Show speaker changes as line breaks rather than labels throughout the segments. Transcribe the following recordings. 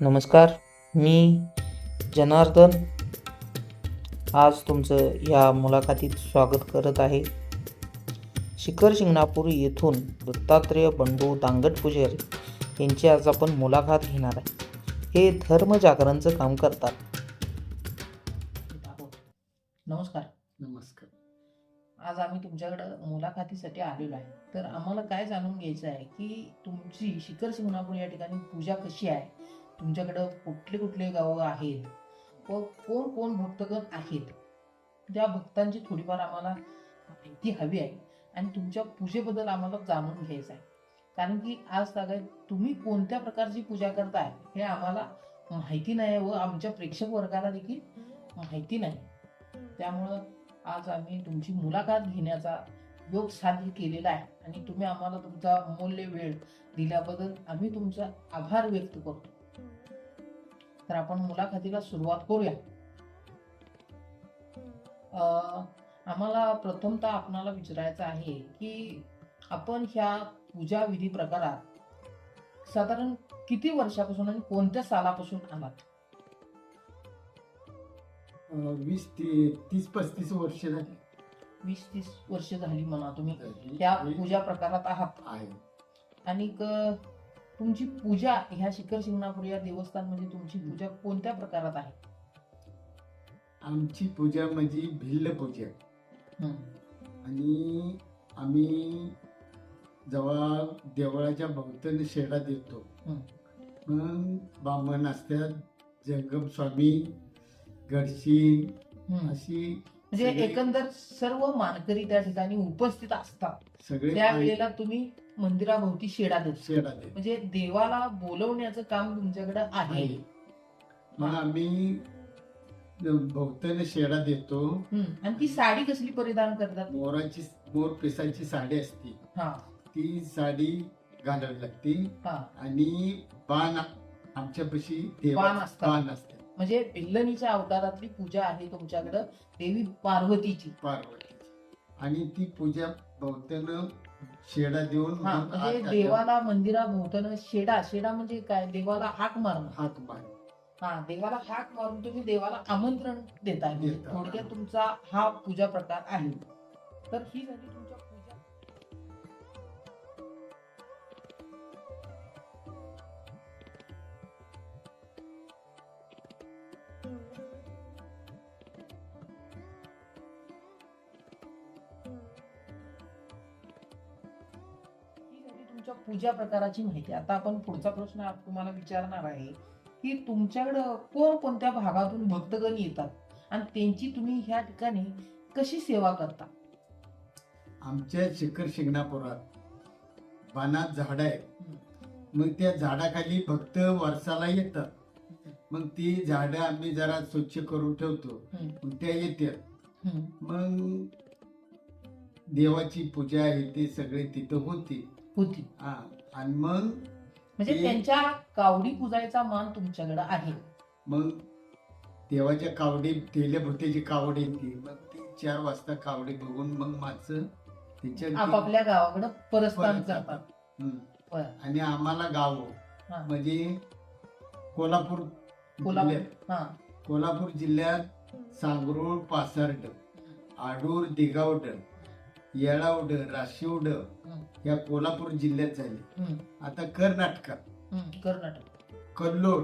नमस्कार मी जनार्दन. आज तुमचं या मुलाखतीत स्वागत करत आहे. शिखर शिंगणापूर येथून दत्तात्रेय बंडू दांगट पुजारी यांची आज आपण मुलाखत घेणार आहे. हे धर्म जागरणचं काम करतात. नमस्कार.
नमस्कार.
आज आम्ही तुमच्याकडं मुलाखतीसाठी आलेलो आहे. तर आम्हाला काय जाणून घ्यायचं आहे की तुमची शिखर शिंगणापूर या ठिकाणी पूजा कशी आहे? तुमच्याकडं कुठले कुठले गावं आहेत? व कोण कोण भक्तगण आहेत? त्या भक्तांची थोडीफार आम्हाला माहिती हवी आहे आणि तुमच्या पूजेबद्दल आम्हाला जाणून घ्यायचं आहे. कारण की आज सगळ्यात तुम्ही कोणत्या प्रकारची पूजा करताय हे आम्हाला माहिती नाही व आमच्या प्रेक्षक वर्गाला देखील माहिती नाही. त्यामुळं आज आम्ही तुमची मुलाखत घेण्याचा योग साध्य केलेला आहे आणि तुम्ही आम्हाला तुमचा अमूल्य वेळ दिल्याबद्दल आम्ही तुमचा आभार व्यक्त करतो. तर आपण मुलाखतीला सुरुवात करूया. अं, आम्हाला प्रथमतः आपणाला विचारायचं आहे की आपण ह्या पूजा विधी प्रकारात साधारण किती वर्षापासून आणि कोणत्या सालापासून आलात?
वीस ते तीस पस्तीस वर्ष झाली.
वीस तीस वर्ष झाली म्हणा तुम्ही. त्या पूजा प्रकारात आहात.
आहे.
आणि तुमची पूजा ह्या शिखर शिंगणापूर या देवस्थानमध्ये तुमची पूजा कोणत्या प्रकारात आहे
आमची पूजा म्हणजे भिल्ल पूजा
हम्म.
आणि आम्ही जेव्हा देवळाच्या भोवताली शेडा देतो
हं.
मग ब्राह्मण असतात जंगम स्वामी गडशी
हम्म.
अशी
म्हणजे
सगळे-
एकंदर सर्व मानकरी त्या ठिकाणी उपस्थित असतात.
सगळे
त्यावेळेला तुम्ही मंदिराभोवती शेडा देता
शेडा
म्हणजे देवाला बोलवण्याचं काम तुमच्याकडे आहे.
आहे. मग आम्ही भोवताली शेडा देतो
हम्म. आणि ती साडी कसली परिधान करतात?
मोराची मोर पिसाची साडी असते.
हा.
ती साडी घालावी लागते.
हा.
आणि बाण आमच्यापाशी देवा
बाण असतात.
बाण असते
म्हणजे भिल्लनीच्या अवतारातली पूजा आहे तुमच्याकडं देवी पार्वतीची.
पार्वती आणि ती पूजा भोवत्यानं शेडा देऊन
हा म्हणजे देवाला मंदिराभोवतानं शेडा शेडा म्हणजे काय? देवाला हाक मारणं.
हाक बाण
हा देवाला हाक मारून तुम्ही देवाला आमंत्रण देताय.
देता.
थोडक्यात तुमचा हा पूजा प्रकार आहे. तर ही झाली तुमच्या पूजा प्रकाराची माहिती. आता आपण पुढचा प्रश्न तुम्हाला विचारणार आहे की तुमच्याकडं कोणकोणत्या भागातून भक्तगण येतात? आणि त्यांची तुम्ही ह्या ठिकाणी कशी सेवा करता?
आमच्या शिखर शिंगणापुरात बाणात झाड आहे मग त्या झाडाखाली फक्त वर्षाला येतात. मग ती झाडं आम्ही जरा स्वच्छ करून ठेवतो. मग त्या येतात. मग देवाची पूजा आहे ते सगळे तिथं होती.
होती
हा आणि मग
म्हणजे
ते-
त्यांच्या कावडी पुजायचा मान तुमच्याकडे आहे
मग देवाच्या कावडी तेल्या भुतेची कावड येते मग ती चार वाजता कावडी बघून मग माणसं तिच्या
आपापल्या गावाकडे
परत हम्म.
बरं.
आणि आम्हाला गाव
हा.
म्हणजे कोल्हापूर
कोल्हापूर
जिल्ह्यात
हा
कोल्हापूर जिल्ह्यात सांगरूळ पासर्ड आडूर दिगावड येळावड राशिवड. या कोल्हापूर जिल्ह्यात झाले. आता कर्नाटकात.
कर्नाटक
कल्लोळ.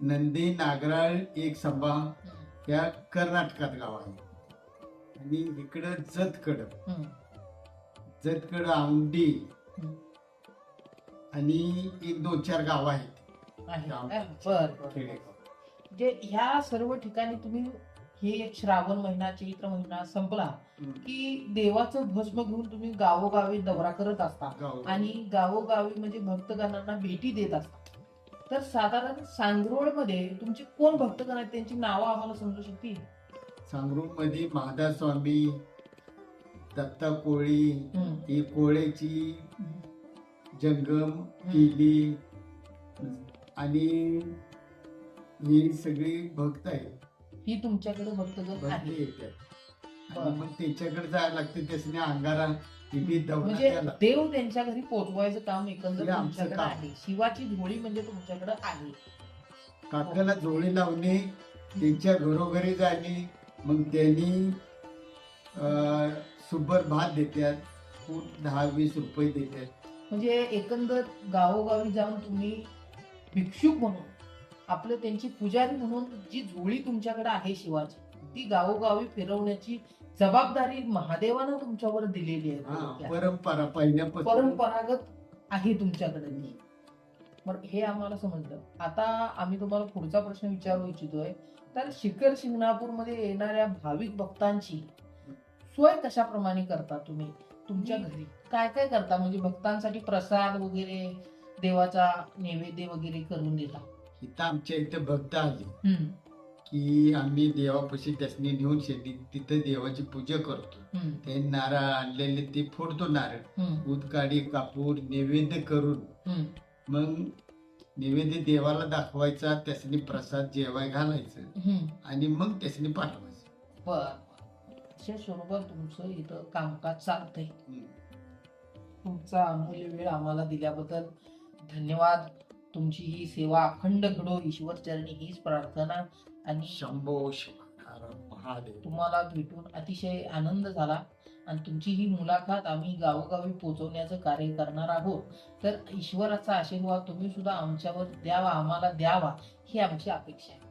नंदी नागराळ एक संभा. या कर्नाटकात गाव आहे आणि इकडं जतकड. जतकड
हम्म.
आणि एक दोन चार गाव आहेत
आहे
खेडेगाव.
म्हणजे ह्या सर्व ठिकाणी तुम्ही हे श्रावण महिना चैत्र महिना संपला. की देवाचं भस्म घेऊन तुम्ही गावोगावी दौरा करत असता. आणि गावोगावी म्हणजे भक्तगणांना भेटी देत असता. तर साधारण सांगरोळमध्ये तुमचे कोण भक्तगण आहेत? त्यांची नावं आम्हाला समजू शकतील?
सांगरूळमध्ये महादा स्वामी दत्ता कोळी. ही कोळेची जंगम केली. आणि ही सगळी भक्त आहेत.
ही तुमच्याकडे
भक्ती
आहे.
येतात आणि मग त्याच्याकडे जायला लागते त्यासने अंगारा टीव्ही
म्हणजे देव त्यांच्या घरी पोचवायचं काम एकंदर
हे आमचं
तुमच्याकडे
काम.
आहे. शिवाची झोळी म्हणजे तुमच्याकडे आहे.
काकाला जोडी लावणे त्यांच्या घरोघरी जाणे मग त्यांनी अं, सुबर भात देतात फूट दहा वीस रुपये देतात
म्हणजे एकंदर गावोगावी जाऊन तुम्ही भिक्षुक म्हणून आपलं त्यांची पुजारी म्हणून जी झोळी तुमच्याकडे आहे शिवाची ती गावोगावी फिरवण्याची जबाबदारी महादेवानं तुमच्यावर दिलेली आहे.
हा. परंपरा पहिल्यापासून.
परंपरागत आहे तुमच्याकडे हे आम्हाला समजलं. आता आम्ही तुम्हाला पुढचा प्रश्न विचारू इच्छितोय. तर शिखर शिंगणापूरमध्ये येणाऱ्या भाविक भक्तांची सोय कशाप्रमाणे करता तुम्ही? तुमच्या घरी काय काय करता? म्हणजे भक्तांसाठी प्रसाद वगैरे देवाचा नैवेद्य वगैरे करून देता.
इथं आमच्या इथं भक्त आले. की आम्ही देवापाशी त्यासनी नेऊन शेती तिथं देवाची पूजा करतो. ते नारळ आणलेले ते फोडतो नारळ. उदकाडी कापूर नैवेद्य करून. मग नैवेद्य देवाला दाखवायचा त्यासनी प्रसाद जेवाय घालायचं. आणि मग त्यासनी पाठवायचं.
बर. अशा स्वरूपात तुमचं इथं कामकाज चालतंय. तुमचा अमूल्य वेळ आम्हाला दिल्याबद्दल धन्यवाद. तुमची ही सेवा अखंड घडो ईश्वर चरणी हीच प्रार्थना आणि
शंभो महादेव.
तुम्हाला भेटून अतिशय आनंद झाला. आणि तुमची ही मुलाखत आम्ही गावोगावी पोहोचवण्याचं कार्य करणार आहोत. तर ईश्वराचा आशीर्वाद तुम्ही सुद्धा आमच्यावर द्यावा आम्हाला द्यावा ही आमची अपेक्षा आहे.